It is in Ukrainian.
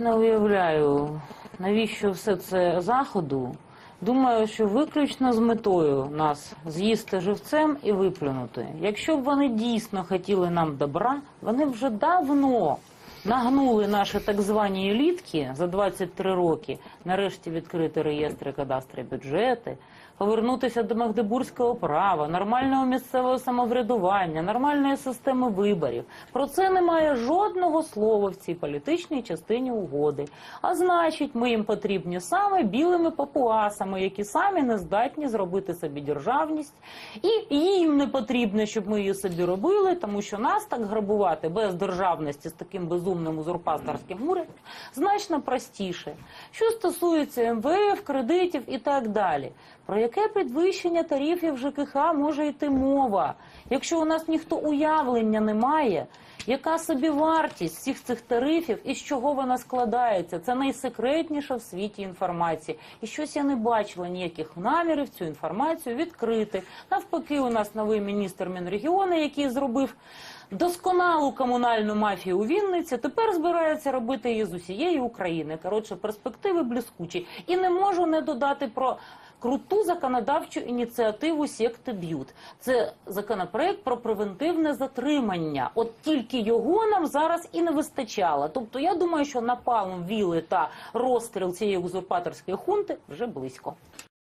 навіть не уявляю, навіщо все це заходу. Думаю, що виключно з метою нас з'їсти живцем і виплюнути. Якщо б вони дійсно хотіли нам добра, вони вже давно нагнули наші так звані елітки за 23 роки, нарешті відкрити реєстри кадастри бюджети, повернутися до магдебурзького права, нормального місцевого самоврядування, нормальної системи виборів. Про це немає жодного слова в цій політичній частині угоди. А значить, ми їм потрібні саме білими папуасами, які самі не здатні зробити собі державність, і їм не потрібно, щоб ми її собі робили, тому що нас так грабувати без державності з таким безумним узурпаторським урядом значно простіше. Що стосується МВФ, кредитів і так далі. Про яке підвищення тарифів ЖКХ може йти мова, якщо у нас ніхто уявлення не має? Яка собі вартість всіх цих тарифів і з чого вона складається? Це найсекретніша в світі інформація. І щось я не бачила ніяких намірів цю інформацію відкрити. Навпаки, у нас новий міністр Мінрегіону, який зробив досконалу комунальну мафію у Вінниці, тепер збирається робити її з усієї України. Коротше, перспективи блискучі. І не можу не додати про круту законодавчу ініціативу секти Б'ют. Це законопроект про превентивне затримання. От тільки його нам зараз і не вистачало. Тобто, я думаю, що напалм віли та розстріл цієї узурпаторської хунти вже близько.